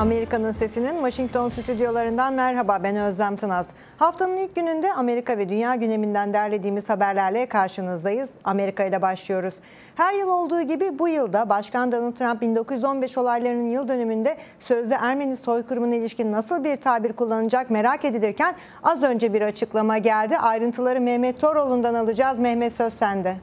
Amerika'nın Sesi'nin Washington stüdyolarından merhaba ben Özlem Tınaz. Haftanın ilk gününde Amerika ve dünya gündeminden derlediğimiz haberlerle karşınızdayız. Amerika ile başlıyoruz. Her yıl olduğu gibi bu yılda Başkan Donald Trump 1915 olaylarının yıl dönümünde sözde Ermeni soykırımına ilişkin nasıl bir tabir kullanacak merak edilirken az önce bir açıklama geldi. Ayrıntıları Mehmet Toroğlu'ndan alacağız. Mehmet söz sende.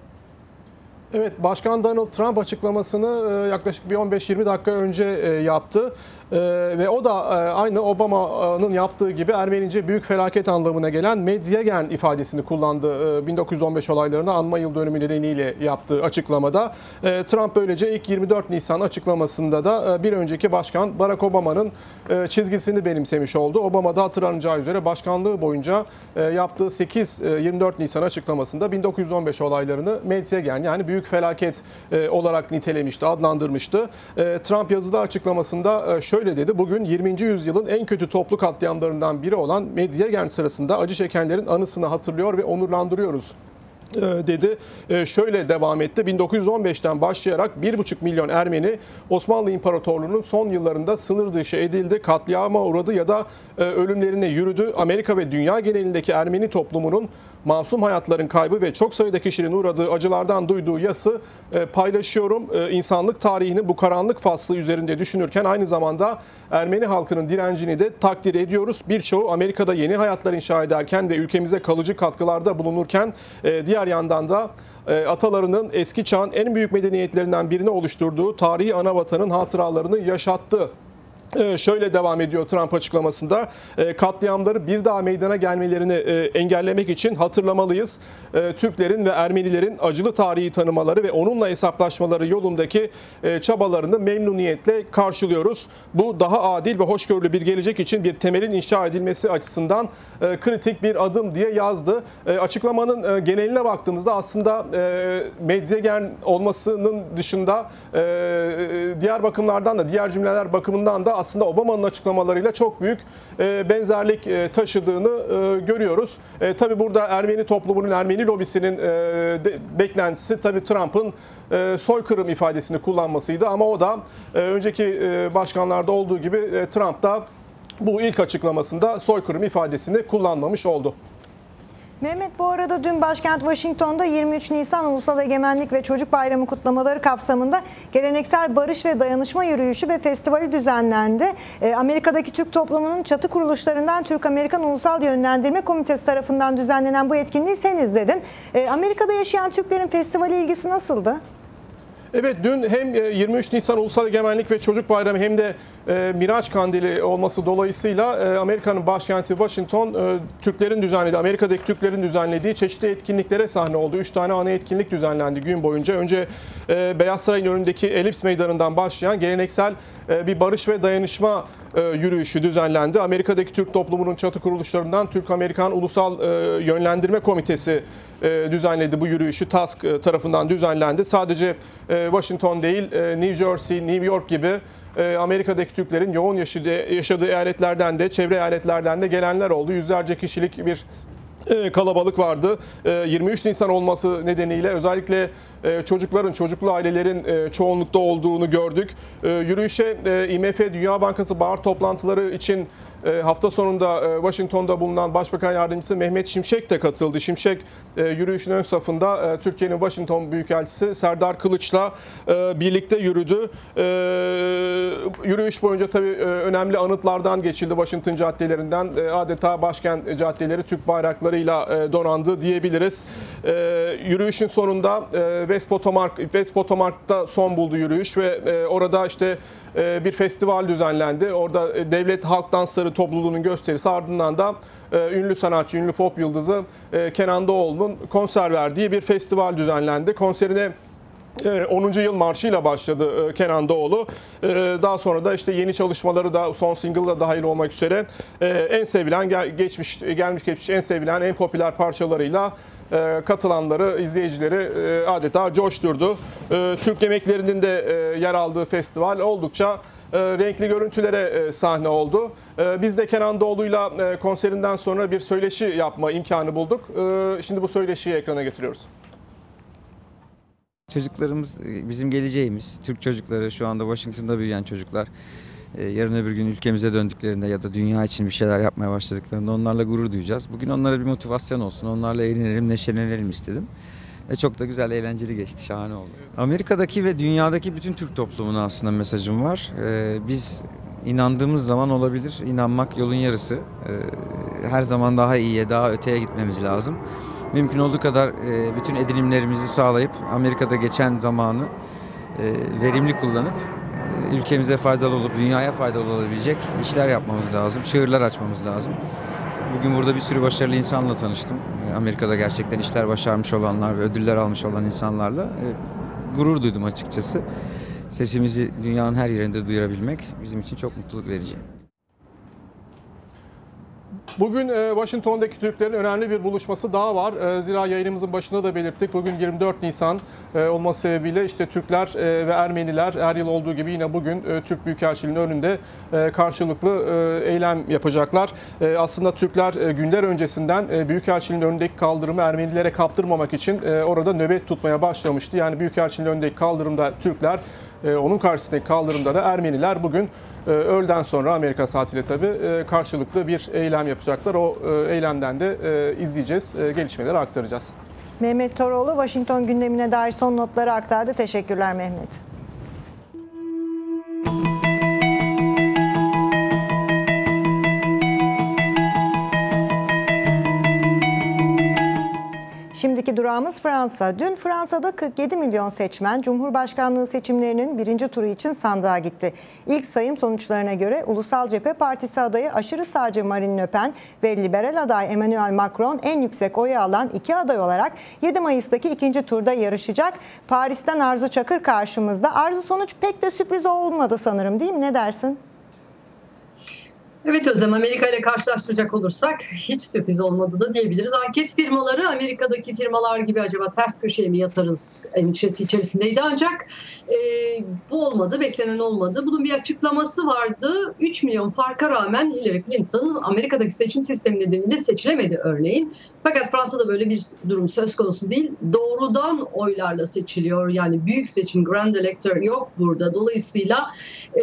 Evet, Başkan Donald Trump açıklamasını e, yaklaşık bir 15-20 dakika önce e, yaptı. Ee, ve o da e, aynı Obama'nın yaptığı gibi Ermenice büyük felaket anlamına gelen Medziyegen ifadesini kullandı. E, 1915 olaylarını anma yıl dönümü nedeniyle yaptığı açıklamada. E, Trump böylece ilk 24 Nisan açıklamasında da e, bir önceki başkan Barack Obama'nın e, çizgisini benimsemiş oldu. Obama da hatırlanacağı üzere başkanlığı boyunca e, yaptığı 8 e, 24 Nisan açıklamasında 1915 olaylarını Medziyegen yani büyük felaket e, olarak nitelemişti, adlandırmıştı. E, Trump yazıda açıklamasında e, şöyle şöyle dedi. Bugün 20. yüzyılın en kötü toplu katliamlarından biri olan Medyegen sırasında acı çekenlerin anısını hatırlıyor ve onurlandırıyoruz e, dedi. E, şöyle devam etti. 1915'ten başlayarak 1,5 milyon Ermeni Osmanlı İmparatorluğu'nun son yıllarında sınır dışı edildi, katliama uğradı ya da e, ölümlerine yürüdü. Amerika ve dünya genelindeki Ermeni toplumunun masum hayatların kaybı ve çok sayıda kişinin uğradığı acılardan duyduğu yası e, paylaşıyorum. E, insanlık tarihinin bu karanlık faslı üzerinde düşünürken aynı zamanda Ermeni halkının direncini de takdir ediyoruz. Birçoğu Amerika'da yeni hayatlar inşa ederken ve ülkemize kalıcı katkılarda bulunurken e, diğer yandan da atalarının eski çağın en büyük medeniyetlerinden birini oluşturduğu tarihi ana vatanın hatıralarını yaşattı şöyle devam ediyor Trump açıklamasında. Ee, katliamları bir daha meydana gelmelerini e, engellemek için hatırlamalıyız. Ee, Türklerin ve Ermenilerin acılı tarihi tanımaları ve onunla hesaplaşmaları yolundaki e, çabalarını memnuniyetle karşılıyoruz. Bu daha adil ve hoşgörülü bir gelecek için bir temelin inşa edilmesi açısından e, kritik bir adım diye yazdı. Açıklamanın geneline baktığımızda aslında Medzegen olmasının dışında diğer bakımlardan da diğer cümleler bakımından da aslında Obama'nın açıklamalarıyla çok büyük e, benzerlik e, taşıdığını e, görüyoruz. Tabi burada Ermeni toplumunun, Ermeni lobisinin beklentisi tabi Trump'ın soykırım ifadesini kullanmasıydı ama o da önceki başkanlarda olduğu gibi Trump da bu ilk açıklamasında soykırım ifadesini kullanmamış oldu. Mehmet bu arada dün başkent Washington'da 23 Nisan Ulusal Egemenlik ve Çocuk Bayramı kutlamaları kapsamında geleneksel barış ve dayanışma yürüyüşü ve festivali düzenlendi. E, Amerika'daki Türk toplumunun çatı kuruluşlarından Türk-Amerikan Ulusal Yönlendirme Komitesi tarafından düzenlenen bu etkinliği sen izledin. E, Amerika'da yaşayan Türklerin festivali ilgisi nasıldı? Evet dün hem 23 e, Nisan Ulusal Egemenlik ve Çocuk Bayramı hem de e, Miraç Kandili olması dolayısıyla e, Amerika'nın başkenti Washington Türklerin düzenlediği, Amerika'daki Türklerin düzenlediği çeşitli etkinliklere sahne oldu. Üç tane ana etkinlik düzenlendi gün boyunca. Önce Beyaz Saray'ın önündeki Elips Meydanı'ndan başlayan geleneksel bir barış ve dayanışma yürüyüşü düzenlendi. Amerika'daki Türk toplumunun çatı kuruluşlarından Türk-Amerikan Ulusal Yönlendirme Komitesi düzenledi bu yürüyüşü. TASK tarafından düzenlendi. Sadece Washington değil, New Jersey, New York gibi Amerika'daki Türklerin yoğun yaşadığı eyaletlerden de, çevre eyaletlerden de gelenler oldu. Yüzlerce kişilik bir kalabalık vardı. 23 Nisan olması nedeniyle özellikle çocukların, çocuklu ailelerin çoğunlukta olduğunu gördük. Yürüyüşe IMF Dünya Bankası bahar toplantıları için e, hafta sonunda e, Washington'da bulunan Başbakan Yardımcısı Mehmet Şimşek de katıldı. Şimşek e, yürüyüşün ön safında Türkiye'nin Washington Büyükelçisi Serdar Kılıç'la birlikte yürüdü. Yürüyüş boyunca tabii önemli anıtlardan geçildi Washington caddelerinden. Adeta başkent caddeleri Türk bayraklarıyla donandı diyebiliriz. Yürüyüşün sonunda West Potomac, West Potomac'ta son buldu yürüyüş ve orada işte e, bir festival düzenlendi. Orada e, devlet halk dansları topluluğunun gösterisi ardından da e, ünlü sanatçı, ünlü pop yıldızı Kenan Doğulu'nun konser verdiği bir festival düzenlendi. Konserine 10. yıl marşıyla başladı Kenan Doğulu. Daha sonra da işte yeni çalışmaları da son single da dahil olmak üzere en sevilen geçmiş gelmiş geçmiş en sevilen en popüler parçalarıyla e, katılanları, izleyicileri e, adeta coşturdu. E, Türk yemeklerinin de yer aldığı festival oldukça renkli görüntülere sahne oldu. Biz de Kenan Doğulu'yla konserinden sonra bir söyleşi yapma imkanı bulduk. Şimdi bu söyleşiyi ekrana getiriyoruz. Çocuklarımız bizim geleceğimiz. Türk çocukları şu anda Washington'da büyüyen çocuklar. e, yarın öbür gün ülkemize döndüklerinde ya da dünya için bir şeyler yapmaya başladıklarında onlarla gurur duyacağız. Bugün onlara bir motivasyon olsun, onlarla eğlenelim, neşelenelim istedim. Ve çok da güzel, eğlenceli geçti, şahane oldu. Amerika'daki ve dünyadaki bütün Türk toplumuna aslında mesajım var. Ee, biz inandığımız zaman olabilir, inanmak yolun yarısı. Her zaman daha iyiye, daha öteye gitmemiz lazım. Mümkün olduğu kadar e, bütün edinimlerimizi sağlayıp Amerika'da geçen zamanı e, verimli kullanıp e, ülkemize faydalı olup dünyaya faydalı olabilecek işler yapmamız lazım. Çığırlar açmamız lazım. Bugün burada bir sürü başarılı insanla tanıştım. Amerika'da gerçekten işler başarmış olanlar ve ödüller almış olan insanlarla gurur duydum açıkçası. Sesimizi dünyanın her yerinde duyurabilmek bizim için çok mutluluk verici. Bugün e, Washington'daki Türklerin önemli bir buluşması daha var. E, zira yayınımızın başında da belirttik. Bugün 24 Nisan e, olması sebebiyle işte Türkler ve Ermeniler her yıl olduğu gibi yine bugün Türk Büyükelçiliği'nin önünde karşılıklı eylem yapacaklar. Aslında Türkler günler öncesinden Büyükelçiliğin önündeki kaldırımı Ermenilere kaptırmamak için orada nöbet tutmaya başlamıştı. Yani Büyükelçiliğin önündeki kaldırımda Türkler, onun karşısındaki kaldırımda da Ermeniler bugün öğleden sonra Amerika saatiyle tabii e, karşılıklı bir eylem yapacaklar. O e, eylemden de e, izleyeceğiz, gelişmeleri aktaracağız. Mehmet Toroğlu Washington gündemine dair son notları aktardı. Teşekkürler Mehmet. Durağımız Fransa. Dün Fransa'da 47 milyon seçmen Cumhurbaşkanlığı seçimlerinin birinci turu için sandığa gitti. İlk sayım sonuçlarına göre Ulusal Cephe Partisi adayı aşırı sağcı Marine Le Pen ve liberal aday Emmanuel Macron en yüksek oyu alan iki aday olarak 7 Mayıs'taki ikinci turda yarışacak. Paris'ten Arzu Çakır karşımızda. Arzu sonuç pek de sürpriz olmadı sanırım değil mi? Ne dersin? Evet Özlem Amerika ile karşılaştıracak olursak hiç sürpriz olmadı da diyebiliriz. Anket firmaları Amerika'daki firmalar gibi acaba ters köşeye mi yatarız endişesi içerisindeydi ancak e, bu olmadı, beklenen olmadı. Bunun bir açıklaması vardı. 3 milyon farka rağmen Hillary Clinton Amerika'daki seçim sistemi nedeniyle seçilemedi örneğin. Fakat Fransa'da böyle bir durum söz konusu değil. Doğrudan oylarla seçiliyor. Yani büyük seçim grand elector yok burada. Dolayısıyla e,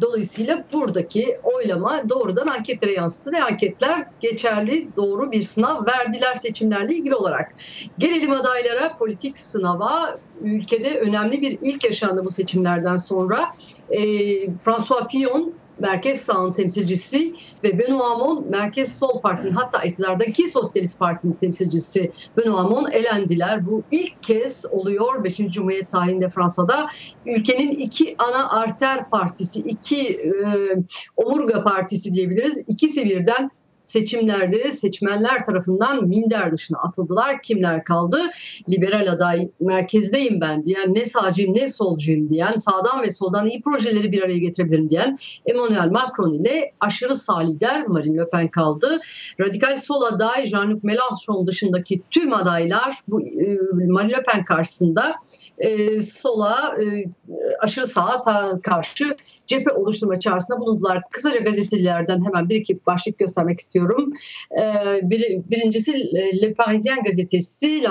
dolayısıyla buradaki oylama doğrudan anketlere yansıttı ve anketler geçerli doğru bir sınav verdiler seçimlerle ilgili olarak. Gelelim adaylara politik sınava ülkede önemli bir ilk yaşandı bu seçimlerden sonra. E, François Fillon Merkez Sağ'ın temsilcisi ve Benoît Hamon Merkez Sol Parti'nin hatta iktidardaki Sosyalist Parti'nin temsilcisi Benoît Hamon elendiler. Bu ilk kez oluyor 5. Cumhuriyet tarihinde Fransa'da. Ülkenin iki ana arter partisi, iki e, omurga partisi diyebiliriz. İkisi birden seçimlerde seçmenler tarafından minder dışına atıldılar. Kimler kaldı? Liberal aday merkezdeyim ben diyen, ne sağcıyım ne solcuyum diyen, sağdan ve soldan iyi projeleri bir araya getirebilirim diyen Emmanuel Macron ile aşırı sağ lider Marine Le Pen kaldı. Radikal sol aday Jean-Luc Mélenchon dışındaki tüm adaylar bu e, Marine Le Pen karşısında e, sola e, aşırı sağa karşı cephe oluşturma çağrısında bulundular. Kısaca gazetelerden hemen bir iki başlık göstermek istiyorum. Ee, bir, birincisi Le Parisien gazetesi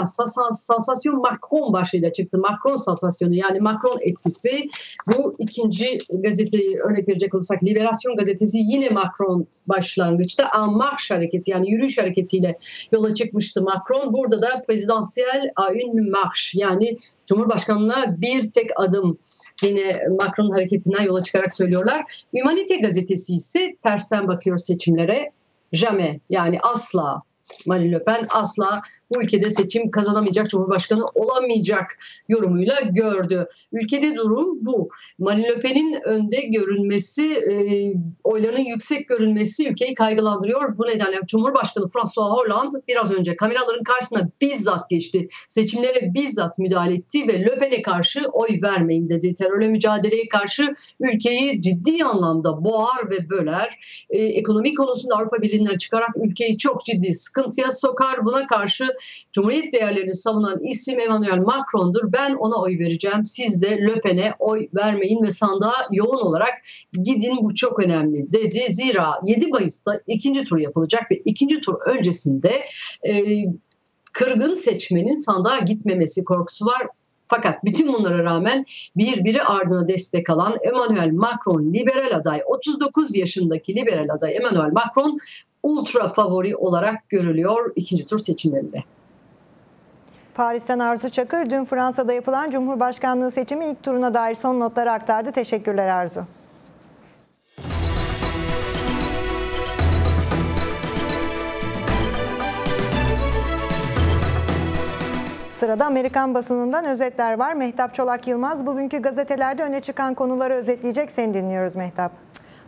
Sansasyon Macron başlığıyla çıktı. Macron sansasyonu yani Macron etkisi. Bu ikinci gazeteyi örnek verecek olursak Liberasyon gazetesi yine Macron başlangıçta En Marche hareketi yani yürüyüş hareketiyle yola çıkmıştı Macron. Burada da prezidansiyel a une marche yani Cumhurbaşkanlığına bir tek adım yine Macron hareketinden yola çıkarak söylüyorlar. Humanite gazetesi ise tersten bakıyor seçimlere. Jamais yani asla Marine Le Pen asla bu ülkede seçim kazanamayacak, Cumhurbaşkanı olamayacak yorumuyla gördü. Ülkede durum bu. Marine Le Pen'in önde görünmesi, e, oylarının yüksek görünmesi ülkeyi kaygılandırıyor. Bu nedenle Cumhurbaşkanı François Hollande biraz önce kameraların karşısına bizzat geçti. Seçimlere bizzat müdahale etti ve Le Pen'e karşı oy vermeyin dedi. Terörle mücadeleye karşı ülkeyi ciddi anlamda boğar ve böler. E, ekonomi konusunda Avrupa Birliği'nden çıkarak ülkeyi çok ciddi sıkıntıya sokar. Buna karşı Cumhuriyet değerlerini savunan isim Emmanuel Macron'dur. Ben ona oy vereceğim. Siz de Le Pen'e oy vermeyin ve sandığa yoğun olarak gidin bu çok önemli dedi. Zira 7 Mayıs'ta ikinci tur yapılacak ve ikinci tur öncesinde e, kırgın seçmenin sandığa gitmemesi korkusu var Fakat bütün bunlara rağmen birbiri ardına destek alan Emmanuel Macron liberal aday 39 yaşındaki liberal aday Emmanuel Macron ultra favori olarak görülüyor ikinci tur seçimlerinde. Paris'ten Arzu Çakır dün Fransa'da yapılan Cumhurbaşkanlığı seçimi ilk turuna dair son notları aktardı. Teşekkürler Arzu. Sırada Amerikan basınından özetler var. Mehtap Çolak Yılmaz bugünkü gazetelerde öne çıkan konuları özetleyecek. Seni dinliyoruz Mehtap.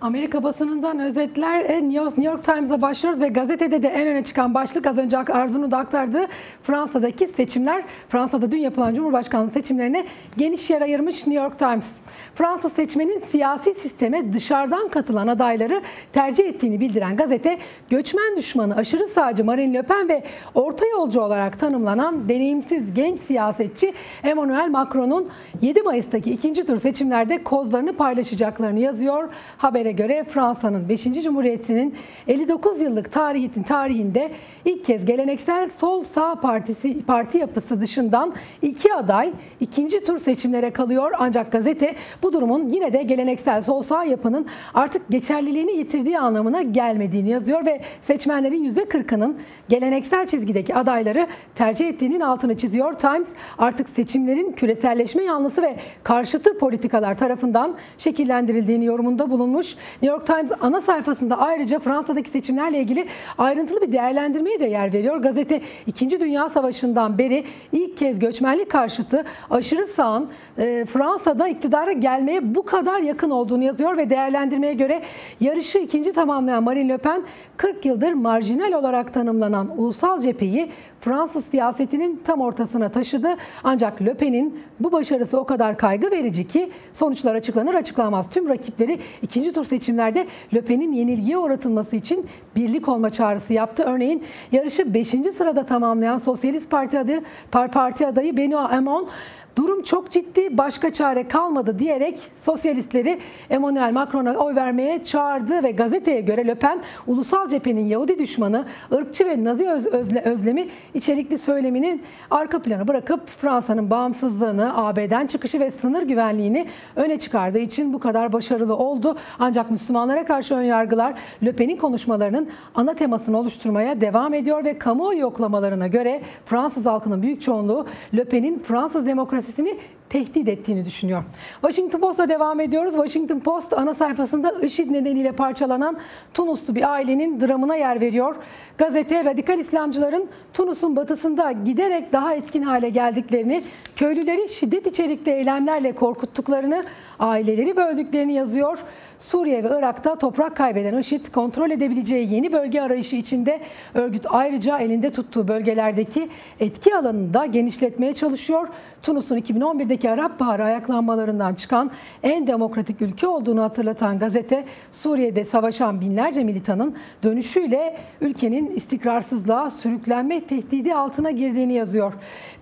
Amerika basınından özetler e, New York Times'a başlıyoruz ve gazetede de en öne çıkan başlık az önce Arzu'nun da aktardığı Fransa'daki seçimler. Fransa'da dün yapılan Cumhurbaşkanlığı seçimlerine geniş yer ayırmış New York Times. Fransa seçmenin siyasi sisteme dışarıdan katılan adayları tercih ettiğini bildiren gazete, göçmen düşmanı aşırı sağcı Marine Le Pen ve orta yolcu olarak tanımlanan deneyimsiz genç siyasetçi Emmanuel Macron'un 7 Mayıs'taki ikinci tur seçimlerde kozlarını paylaşacaklarını yazıyor. Habere göre Fransa'nın 5. Cumhuriyeti'nin 59 yıllık tarihin tarihinde ilk kez geleneksel sol sağ partisi parti yapısı dışından iki aday ikinci tur seçimlere kalıyor. Ancak gazete bu durumun yine de geleneksel sol sağ yapının artık geçerliliğini yitirdiği anlamına gelmediğini yazıyor ve seçmenlerin %40'ının geleneksel çizgideki adayları tercih ettiğinin altını çiziyor. Times artık seçimlerin küreselleşme yanlısı ve karşıtı politikalar tarafından şekillendirildiğini yorumunda bulunmuş. New York Times ana sayfasında ayrıca Fransa'daki seçimlerle ilgili ayrıntılı bir değerlendirmeye de yer veriyor. Gazete 2. Dünya Savaşı'ndan beri ilk kez göçmenlik karşıtı aşırı sağın e, Fransa'da iktidara gelmeye bu kadar yakın olduğunu yazıyor ve değerlendirmeye göre yarışı ikinci tamamlayan Marine Le Pen 40 yıldır marjinal olarak tanımlanan ulusal cepheyi Fransız siyasetinin tam ortasına taşıdı. Ancak Le Pen'in bu başarısı o kadar kaygı verici ki sonuçlar açıklanır açıklanmaz. Tüm rakipleri ikinci tur seçimlerde Le Pen'in yenilgiye uğratılması için birlik olma çağrısı yaptı. Örneğin yarışı 5. sırada tamamlayan Sosyalist Parti adayı, Parti adayı Benoît Hamon durum çok ciddi başka çare kalmadı diyerek sosyalistleri Emmanuel Macron'a oy vermeye çağırdı ve gazeteye göre Le Pen ulusal cephenin Yahudi düşmanı, ırkçı ve Nazi öz, özle, özlemi içerikli söyleminin arka plana bırakıp Fransa'nın bağımsızlığını, AB'den çıkışı ve sınır güvenliğini öne çıkardığı için bu kadar başarılı oldu. Ancak Müslümanlara karşı ön yargılar Le Pen'in konuşmalarının ana temasını oluşturmaya devam ediyor ve kamuoyu yoklamalarına göre Fransız halkının büyük çoğunluğu Le Pen'in Fransız demokrasi demokrasisini tehdit ettiğini düşünüyor. Washington Post'a devam ediyoruz. Washington Post ana sayfasında IŞİD nedeniyle parçalanan Tunuslu bir ailenin dramına yer veriyor. Gazete radikal İslamcıların Tunus'un batısında giderek daha etkin hale geldiklerini, köylüleri şiddet içerikli eylemlerle korkuttuklarını, aileleri böldüklerini yazıyor. Suriye ve Irak'ta toprak kaybeden IŞİD kontrol edebileceği yeni bölge arayışı içinde örgüt ayrıca elinde tuttuğu bölgelerdeki etki alanını da genişletmeye çalışıyor. Tunus'un 2011'deki Arap Baharı ayaklanmalarından çıkan en demokratik ülke olduğunu hatırlatan gazete Suriye'de savaşan binlerce militanın dönüşüyle ülkenin istikrarsızlığa sürüklenme tehdidi altına girdiğini yazıyor.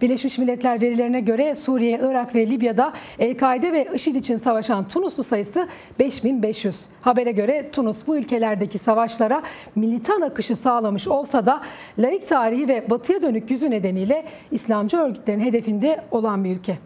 Birleşmiş Milletler verilerine göre Suriye, Irak ve Libya'da El-Kaide ve IŞİD için savaşan Tunuslu sayısı 5500. Habere göre Tunus bu ülkelerdeki savaşlara militan akışı sağlamış olsa da laik tarihi ve batıya dönük yüzü nedeniyle İslamcı örgütlerin hedefinde olan bir ülke.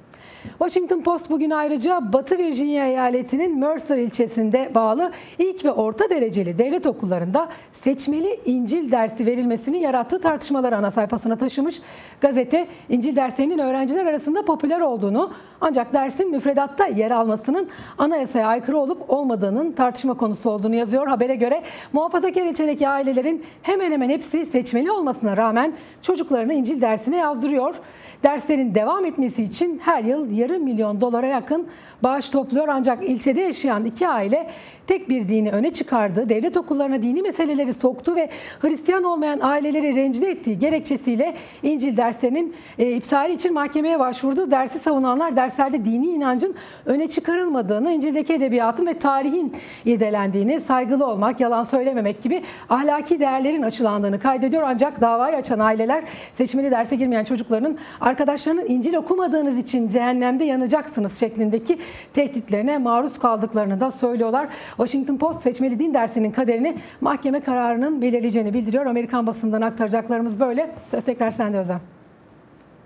Washington Post bugün ayrıca Batı Virginia eyaletinin Mercer ilçesinde bağlı ilk ve orta dereceli devlet okullarında seçmeli İncil dersi verilmesini yarattığı tartışmaları ana sayfasına taşımış. Gazete İncil derslerinin öğrenciler arasında popüler olduğunu ancak dersin müfredatta yer almasının anayasaya aykırı olup olmadığının tartışma konusu olduğunu yazıyor. Habere göre muhafazakar ilçedeki ailelerin hemen hemen hepsi seçmeli olmasına rağmen çocuklarını İncil dersine yazdırıyor. Derslerin devam etmesi için her yıl yarım milyon dolara yakın bağış topluyor. Ancak ilçede yaşayan iki aile tek bir dini öne çıkardı. Devlet okullarına dini meseleleri soktu ve Hristiyan olmayan aileleri rencide ettiği gerekçesiyle İncil derslerinin e, iptali için mahkemeye başvurdu. Dersi savunanlar derslerde dini inancın öne çıkarılmadığını, İncil'deki edebiyatın ve tarihin irdelendiğini, saygılı olmak, yalan söylememek gibi ahlaki değerlerin açılandığını kaydediyor. Ancak davayı açan aileler seçmeli derse girmeyen çocuklarının arkadaşlarının İncil okumadığınız için cehennemde yanacaksınız şeklindeki tehditlerine maruz kaldıklarını da söylüyorlar. Washington Post seçmeli din dersinin kaderini mahkeme kararının belirleyeceğini bildiriyor. Amerikan basından aktaracaklarımız böyle. Söz tekrar sende Özlem.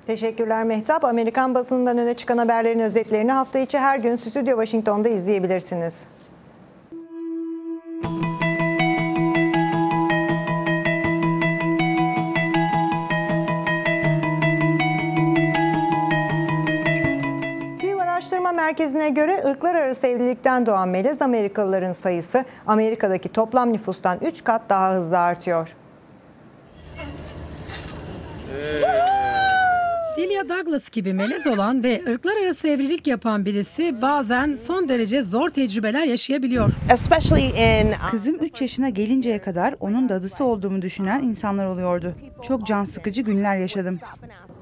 Teşekkürler Mehtap. Amerikan basınından öne çıkan haberlerin özetlerini hafta içi her gün Stüdyo Washington'da izleyebilirsiniz. Merkezi'ne göre ırklar arası evlilikten doğan melez Amerikalıların sayısı Amerika'daki toplam nüfustan 3 kat daha hızlı artıyor. Delia Douglas gibi melez olan ve ırklar arası evlilik yapan birisi bazen son derece zor tecrübeler yaşayabiliyor. um, Kızım 3 yaşına gelinceye kadar onun dadısı olduğumu düşünen insanlar oluyordu. Çok can sıkıcı günler yaşadım.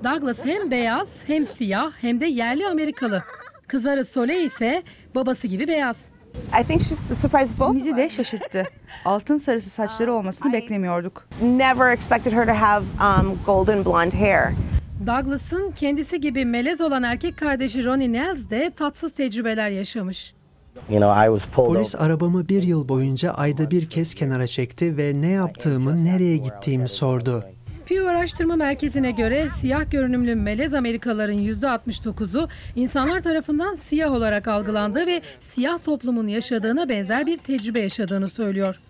Douglas hem beyaz hem siyah hem de yerli Amerikalı. Kızarı Soleil ise babası gibi beyaz. I think she's surprised both. Bizi de şaşırttı. Altın sarısı saçları olmasını beklemiyorduk. Never expected her to have um, golden blonde hair. Douglas'ın kendisi gibi melez olan erkek kardeşi Ronnie Nels de tatsız tecrübeler yaşamış. You know, I was pulled Polis over. arabamı bir yıl boyunca ayda bir kez kenara çekti ve ne yaptığımı, nereye gittiğimi sordu. Pew Araştırma Merkezi'ne göre siyah görünümlü melez Amerikalıların %69'u insanlar tarafından siyah olarak algılandığı ve siyah toplumun yaşadığına benzer bir tecrübe yaşadığını söylüyor.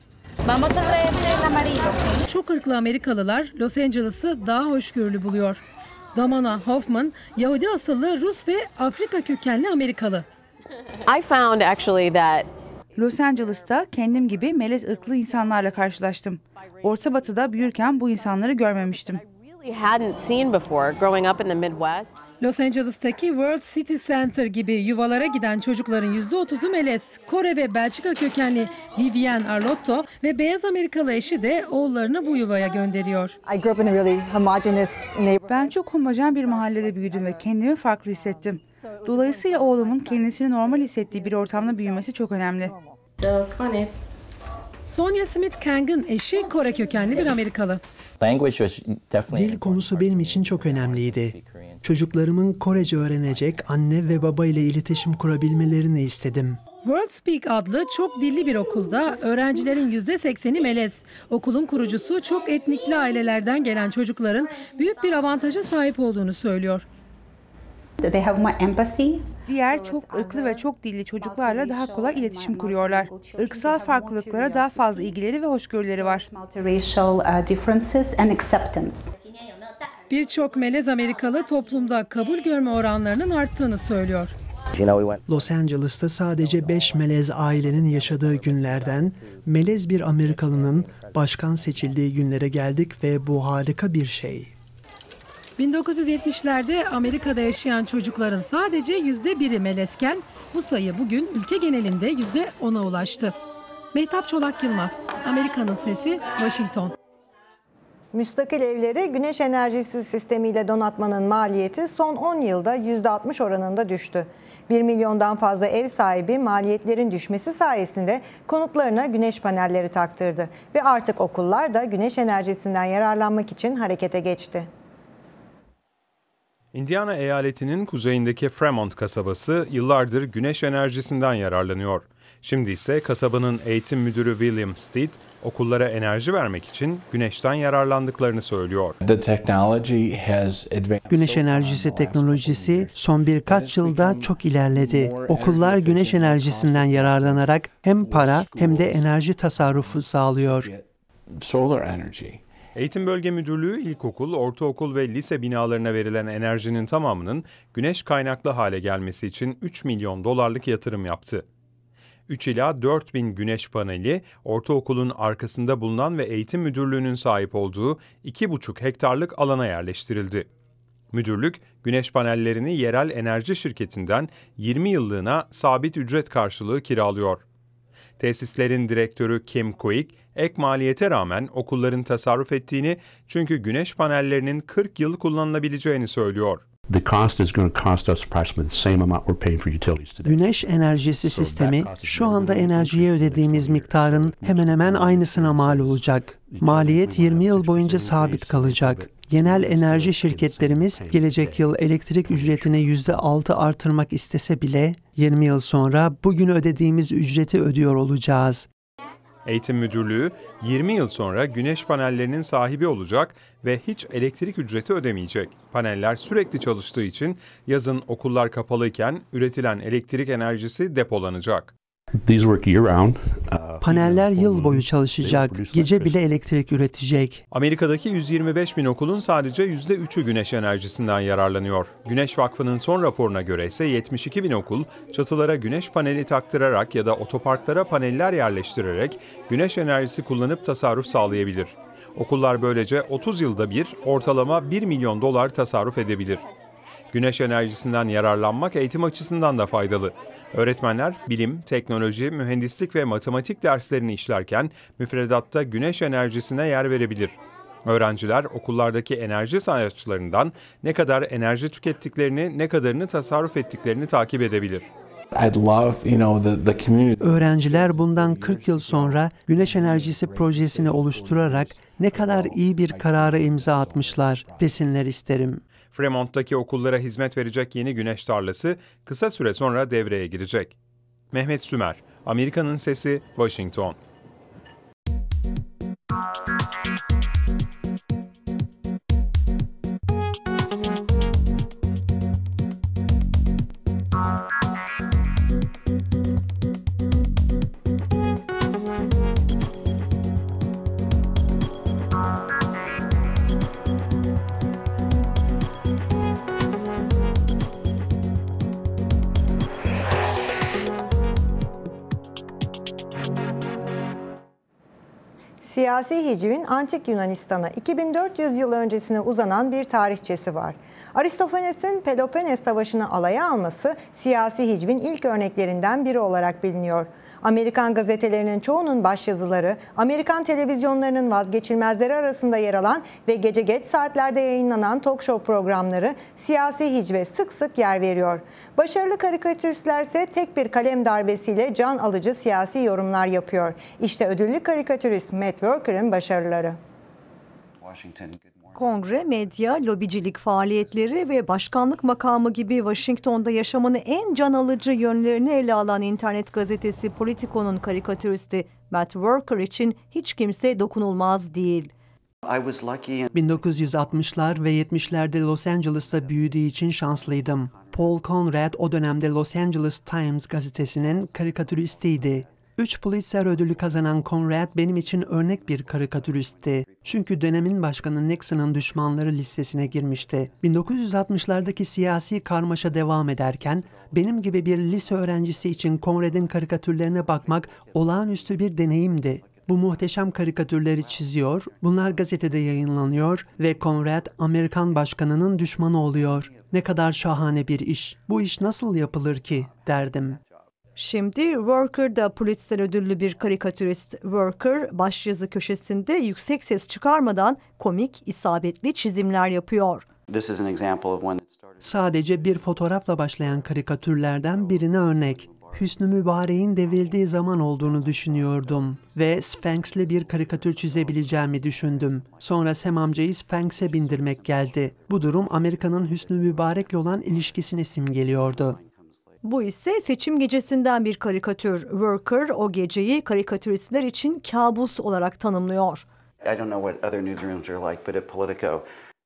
Çok ırklı Amerikalılar Los Angeles'ı daha hoşgörülü buluyor. Damona Hoffman, Yahudi asıllı Rus ve Afrika kökenli Amerikalı. I found actually that Los Angeles'ta kendim gibi melez ırklı insanlarla karşılaştım. Orta Batı'da büyürken bu insanları görmemiştim. Los Angeles'taki World City Center gibi yuvalara giden çocukların %30'u melez. Kore ve Belçika kökenli Vivienne Arlotto ve beyaz Amerikalı eşi de oğullarını bu yuvaya gönderiyor. Ben çok homojen bir mahallede büyüdüm ve kendimi farklı hissettim. Dolayısıyla oğlumun kendisini normal hissettiği bir ortamda büyümesi çok önemli. Sonia Smith Kang'ın eşi Kore kökenli bir Amerikalı. Dil konusu benim için çok önemliydi. Çocuklarımın Korece öğrenecek, anne ve baba ile iletişim kurabilmelerini istedim. World Speak adlı çok dilli bir okulda öğrencilerin %80'i melez. Okulun kurucusu çok etnikli ailelerden gelen çocukların büyük bir avantaja sahip olduğunu söylüyor. They have more empathy. Diğer çok ırklı ve çok dilli çocuklarla daha kolay iletişim kuruyorlar. Irksal farklılıklara daha fazla ilgileri ve hoşgörüleri var. Uh, differences and acceptance. Birçok melez Amerikalı toplumda kabul görme oranlarının arttığını söylüyor. Los Angeles'ta sadece 5 melez ailenin yaşadığı günlerden melez bir Amerikalının başkan seçildiği günlere geldik ve bu harika bir şey. 1970'lerde Amerika'da yaşayan çocukların sadece yüzde biri melezken bu sayı bugün ülke genelinde yüzde ona ulaştı. Mehtap Çolak Yılmaz, Amerika'nın Sesi, Washington. Müstakil evleri güneş enerjisi sistemiyle donatmanın maliyeti son 10 yılda %60 oranında düştü. 1 milyondan fazla ev sahibi maliyetlerin düşmesi sayesinde konutlarına güneş panelleri taktırdı ve artık okullar da güneş enerjisinden yararlanmak için harekete geçti. Indiana eyaletinin kuzeyindeki Fremont kasabası yıllardır güneş enerjisinden yararlanıyor. Şimdi ise kasabanın eğitim müdürü William Steed, okullara enerji vermek için güneşten yararlandıklarını söylüyor. Güneş enerjisi teknolojisi son birkaç yılda çok ilerledi. Okullar güneş enerjisinden yararlanarak hem para hem de enerji tasarrufu sağlıyor. Eğitim Bölge Müdürlüğü ilkokul, ortaokul ve lise binalarına verilen enerjinin tamamının güneş kaynaklı hale gelmesi için 3 milyon dolarlık yatırım yaptı. 3 ila 4 bin güneş paneli, ortaokulun arkasında bulunan ve eğitim müdürlüğünün sahip olduğu 2,5 hektarlık alana yerleştirildi. Müdürlük, güneş panellerini yerel enerji şirketinden 20 yıllığına sabit ücret karşılığı kiralıyor. Tesislerin direktörü Kim Quick, ek maliyete rağmen okulların tasarruf ettiğini çünkü güneş panellerinin 40 yıl kullanılabileceğini söylüyor. The cost is going to cost us approximately the same amount we're paying for utilities today. Güneş enerjisi sistemi şu anda enerjiye ödediğimiz miktarın hemen hemen aynısına mal olacak. Maliyet 20 yıl boyunca sabit kalacak. Genel enerji şirketlerimiz gelecek yıl elektrik ücretini %6 artırmak istese bile 20 yıl sonra bugün ödediğimiz ücreti ödüyor olacağız. Eğitim Müdürlüğü 20 yıl sonra güneş panellerinin sahibi olacak ve hiç elektrik ücreti ödemeyecek. Paneller sürekli çalıştığı için yazın okullar kapalıyken üretilen elektrik enerjisi depolanacak. These work year round. Uh, Paneller yıl boyu çalışacak. Gece bile elektrik üretecek. Amerika'daki 125 bin okulun sadece %3'ü güneş enerjisinden yararlanıyor. Güneş Vakfı'nın son raporuna göre ise 72 bin okul çatılara güneş paneli taktırarak ya da otoparklara paneller yerleştirerek güneş enerjisi kullanıp tasarruf sağlayabilir. Okullar böylece 30 yılda bir ortalama 1 milyon dolar tasarruf edebilir. Güneş enerjisinden yararlanmak eğitim açısından da faydalı. Öğretmenler bilim, teknoloji, mühendislik ve matematik derslerini işlerken müfredatta güneş enerjisine yer verebilir. Öğrenciler okullardaki enerji sayaçlarından ne kadar enerji tükettiklerini, ne kadarını tasarruf ettiklerini takip edebilir. Öğrenciler bundan 40 yıl sonra güneş enerjisi projesini oluşturarak ne kadar iyi bir karara imza atmışlar desinler isterim. Fremont'taki okullara hizmet verecek yeni güneş tarlası kısa süre sonra devreye girecek. Mehmet Sümer, Amerika'nın Sesi, Washington. Siyasi hicvin antik Yunanistan'a 2400 yıl öncesine uzanan bir tarihçesi var. Aristofanes'in Peloponnes Savaşı'nı alaya alması siyasi hicvin ilk örneklerinden biri olarak biliniyor. Amerikan gazetelerinin çoğunun başyazıları, Amerikan televizyonlarının vazgeçilmezleri arasında yer alan ve gece geç saatlerde yayınlanan talk show programları siyasi hicve sık sık yer veriyor. Başarılı karikatüristlerse tek bir kalem darbesiyle can alıcı siyasi yorumlar yapıyor. İşte ödüllü karikatürist Matt Worker'ın başarıları. Kongre, medya, lobicilik faaliyetleri ve başkanlık makamı gibi Washington'da yaşamını en can alıcı yönlerini ele alan internet gazetesi Politico'nun karikatüristi Matt Worker için hiç kimse dokunulmaz değil. 1960'lar ve 70'lerde Los Angeles'ta büyüdüğü için şanslıydım. Paul Conrad o dönemde Los Angeles Times gazetesinin karikatüristiydi. Üç Pulitzer ödülü kazanan Conrad benim için örnek bir karikatüristti. Çünkü dönemin başkanı Nixon'ın düşmanları listesine girmişti. 1960'lardaki siyasi karmaşa devam ederken benim gibi bir lise öğrencisi için Conrad'in karikatürlerine bakmak olağanüstü bir deneyimdi. Bu muhteşem karikatürleri çiziyor, bunlar gazetede yayınlanıyor ve Conrad Amerikan başkanının düşmanı oluyor. Ne kadar şahane bir iş. Bu iş nasıl yapılır ki derdim. Şimdi Worker da Pulitzer ödüllü bir karikatürist. Worker başyazı köşesinde yüksek ses çıkarmadan komik, isabetli çizimler yapıyor. Sadece bir fotoğrafla başlayan karikatürlerden birine örnek. Hüsnü Mübarek'in devrildiği zaman olduğunu düşünüyordum ve Sphinx'le bir karikatür çizebileceğimi düşündüm. Sonra Sam amcayı Sphinx'e bindirmek geldi. Bu durum Amerika'nın Hüsnü Mübarek'le olan ilişkisini simgeliyordu. Bu ise seçim gecesinden bir karikatür. Worker o geceyi karikatüristler için kabus olarak tanımlıyor.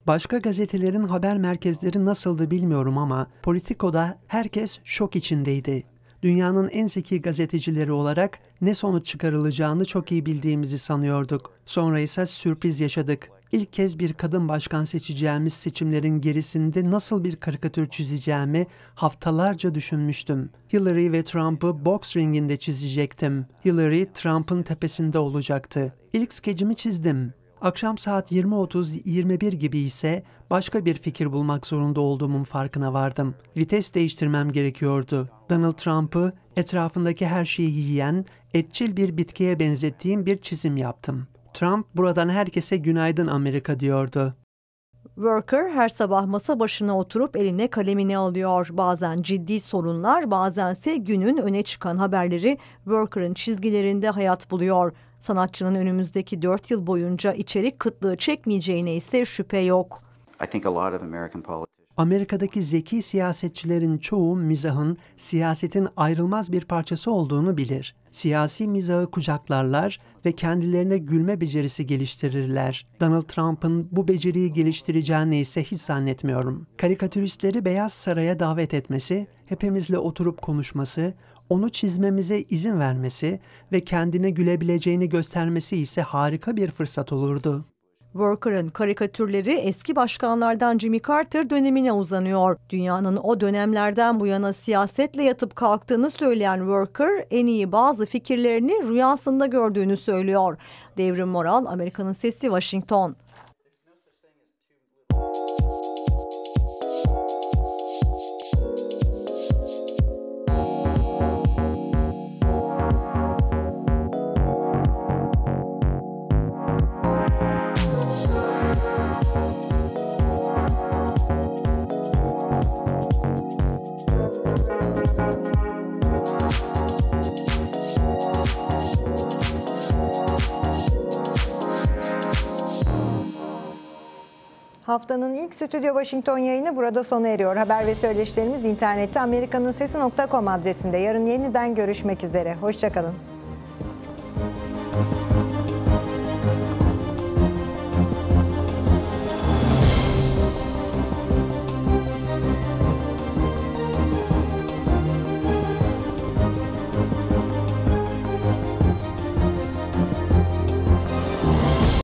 Başka gazetelerin haber merkezleri nasıldı bilmiyorum ama Politico'da herkes şok içindeydi. Dünyanın en zeki gazetecileri olarak ne sonuç çıkarılacağını çok iyi bildiğimizi sanıyorduk. Sonra ise sürpriz yaşadık. İlk kez bir kadın başkan seçeceğimiz seçimlerin gerisinde nasıl bir karikatür çizeceğimi haftalarca düşünmüştüm. Hillary ve Trump'ı boks ringinde çizecektim. Hillary Trump'ın tepesinde olacaktı. İlk skecimi çizdim. Akşam saat 20.30-21 gibi ise başka bir fikir bulmak zorunda olduğumun farkına vardım. Vites değiştirmem gerekiyordu. Donald Trump'ı etrafındaki her şeyi yiyen, etçil bir bitkiye benzettiğim bir çizim yaptım. Trump buradan herkese günaydın Amerika diyordu. Worker her sabah masa başına oturup eline kalemini alıyor. Bazen ciddi sorunlar, bazense günün öne çıkan haberleri Worker'ın çizgilerinde hayat buluyor. Sanatçının önümüzdeki dört yıl boyunca içerik kıtlığı çekmeyeceğine ise şüphe yok. Amerika'daki zeki siyasetçilerin çoğu mizahın siyasetin ayrılmaz bir parçası olduğunu bilir. Siyasi mizahı kucaklarlar ve kendilerine gülme becerisi geliştirirler. Donald Trump'ın bu beceriyi geliştireceğini ise hiç zannetmiyorum. Karikatüristleri Beyaz Saray'a davet etmesi, hepimizle oturup konuşması, onu çizmemize izin vermesi ve kendine gülebileceğini göstermesi ise harika bir fırsat olurdu. Worker'ın karikatürleri eski başkanlardan Jimmy Carter dönemine uzanıyor. Dünyanın o dönemlerden bu yana siyasetle yatıp kalktığını söyleyen Worker, en iyi bazı fikirlerini rüyasında gördüğünü söylüyor. Devrim Moral, Amerika'nın Sesi, Washington. Haftanın ilk Stüdyo Washington yayını burada sona eriyor. Haber ve söyleşilerimiz internette amerikaninsesi.com adresinde. Yarın yeniden görüşmek üzere. Hoşçakalın.